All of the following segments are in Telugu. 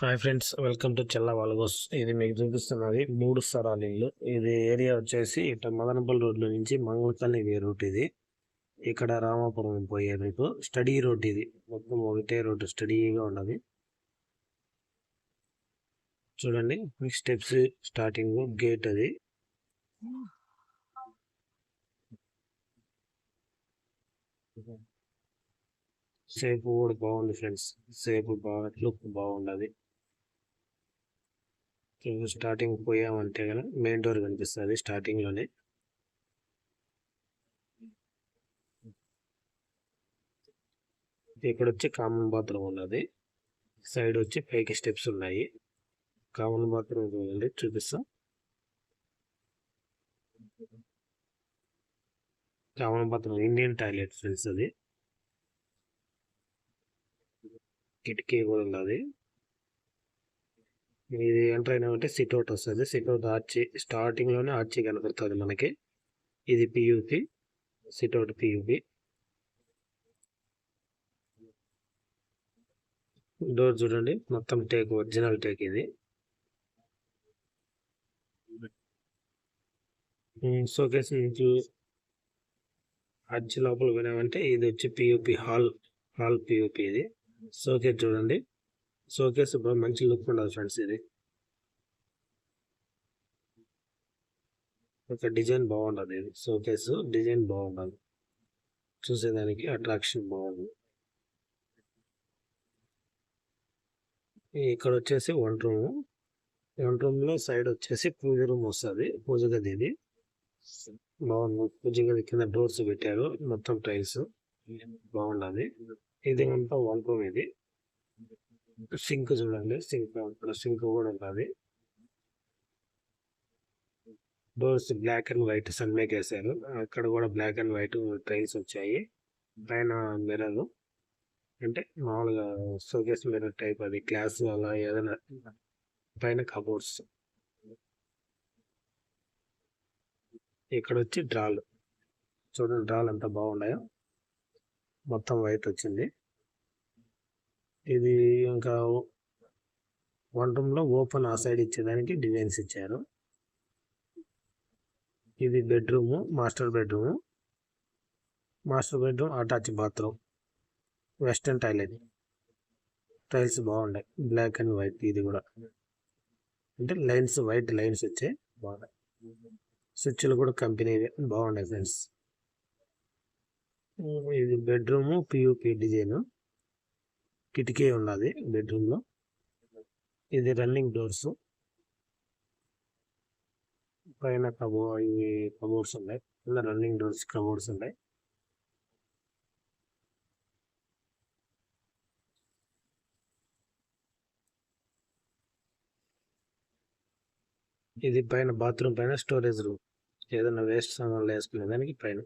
హాయ్ ఫ్రెండ్స్ వెల్కమ్ టు చెల్ల వాల్గోస్ ఇది మీకు చూపిస్తున్నది మూడు స్థలాల ఇల్లు. ఇది ఏరియా వచ్చేసి ఇటు మదనపల్లి రోడ్ల నుంచి మంగళకల్లి రూట్ ఇది. ఇక్కడ రామాపురం పోయే మీకు స్టడీ రోడ్ ఇది. మొత్తం ఒకటే రోడ్డు స్టడీగా ఉన్నది. చూడండి స్టెప్స్ స్టార్టింగ్ గేట్ అది. సేపు కూడా బాగుంది ఫ్రెండ్స్ సేపు బాగా లుక్ బాగుండదు స్టార్టింగ్ పోయామంటే కదా మెయిన్ డోర్ కనిపిస్తుంది స్టార్టింగ్లోనే. ఇక్కడ వచ్చి కామన్ బాత్రూమ్ ఉన్నది. సైడ్ వచ్చి పైకి స్టెప్స్ ఉన్నాయి. కామన్ బాత్రూమ్ చూడండి చూపిస్తా. Common bathroom Indian toilet friends అది. కిటికీ కూడా ఉన్నది. ఇది ఎంటర్ అయినామంటే సిట్అవుట్ వస్తుంది. సిట్అవుట్ ఆర్చి స్టార్టింగ్లోనే ఆర్చి కనపడుతుంది మనకి. ఇది పియూపి సిట్అవుట్ పియూపి డోర్ చూడండి. మొత్తం టేక్ ఒరిజినల్ టేక్ ఇది. Hmm, షోకేస్ నుంచి ఆర్చి లోపల పోయినామంటే ఇది వచ్చి పియూపి హాల్ హాల్ పియూపి ఇది. షోకేస్ చూడండి. షోకేస్ మంచి లుక్ ఉండదు ఫ్రెండ్స్ ఇది. ఒక డిజైన్ బాగుండదు ఇది. షోకేస్ డిజైన్ బాగుండదు చూసేదానికి అట్రాక్షన్ బాగుంది. ఇక్కడ వచ్చేసి వన్ రూమ్ వన్ రూమ్లో సైడ్ వచ్చేసి పూజ రూమ్ వస్తుంది. పూజ గది ఇది. బాగుంది. పూజ గది కింద డోర్స్ పెట్టారు. మొత్తం టైల్స్ బాగుండదు ఇది అంతా వన్ రూమ్ ఇది. సింక్ చూడండి సింక్ ఇక్కడ సింక్ కూడా ఉంటుంది doors black and white sunmica వేసారు అక్కడ కూడా బ్లాక్ అండ్ వైట్ టైల్స్ వచ్చాయి. పైన మిర్రర్. అంటే మామూలుగా సోకేస్ మిర్రర్ టైప్ అది గ్లాస్ అలా ఏదైనా పైన కబోర్డ్స్. ఇక్కడ వచ్చి డ్రాల్. చూడండి డ్రాల్ ఎంత బాగున్నాయో. మొత్తం వైట్ వచ్చింది. ఇది ఇంకా వన్ రూమ్లో ఓపెన్ ఆ సైడ్ ఇచ్చేదానికి డిజైన్స్ ఇచ్చారు. ఇది bedroom master bedroom. Master bedroom attach bathroom. Western toilet tiles బాగున్నాయి బ్లాక్ అండ్ వైట్ ఇది కూడా. అంటే లైన్స్ వైట్ లైన్స్ వచ్చాయి బాగున్నాయి స్విచ్లు కూడా కంపెనీ బాగున్నాయి ఫ్రెండ్స్. ఇది బెడ్రూమ్ పియూపి డిజైన్. కిటికీ ఉన్నది బెడ్రూమ్లో. ఇది రన్నింగ్ డోర్స్. పైన కబో ఇవి కబోర్డ్స్ ఉన్నాయి. కింద రన్నింగ్ డోర్స్ కబోర్డ్స్ ఉన్నాయి. ఇది పైన బాత్రూమ్ పైన స్టోరేజ్ రూమ్. ఏదైనా వేస్ట్ సామాన్లు వేసుకునే దానికి పైన.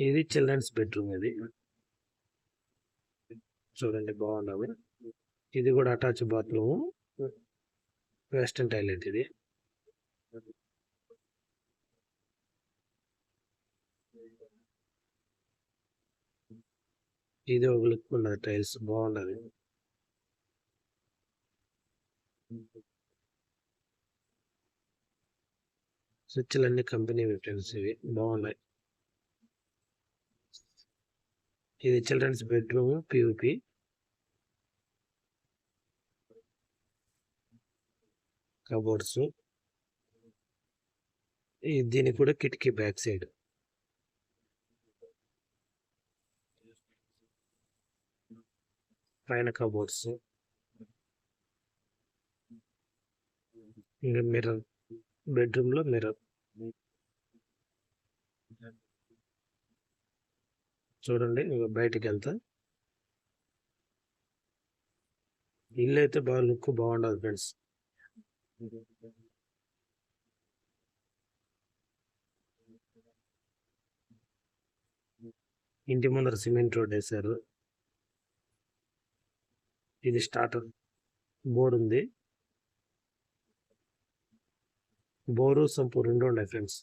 ఇది చిల్డ్రన్స్ బెడ్రూమ్ ఇది. చూడండి బాగున్నది ఇది కూడా అటాచ్ బాత్రూమ్. వెస్టర్న్ టాయిలెట్ ఇది. ఇది ఒక లుక్ ఉన్నది టైల్స్ బాగున్నది. స్విచ్లు అన్ని కంపెనీ ఫ్రెండ్స్ ఇవి బాగున్నాయి. ఇది చిల్డ్రన్స్ బెడ్రూమ్ పియూపి కబోర్డ్స్. దీనికి కూడా కిటికీ బ్యాక్ సైడ్. పైన కబోర్డ్స్. ఇంకా మిర్రర్. బెడ్రూమ్లో మిర్రర్. చూడండి బయటికి వెళ్తా ఇల్లు అయితే బాగా లుక్ బాగుండదు ఫ్రెండ్స్. ఇంటి ముందర సిమెంట్ రోడ్ వేశారు. ఇది స్టార్టర్ బోర్డు ఉంది. బోరు సంపు రెండు ఉన్నాయి ఫ్రెండ్స్.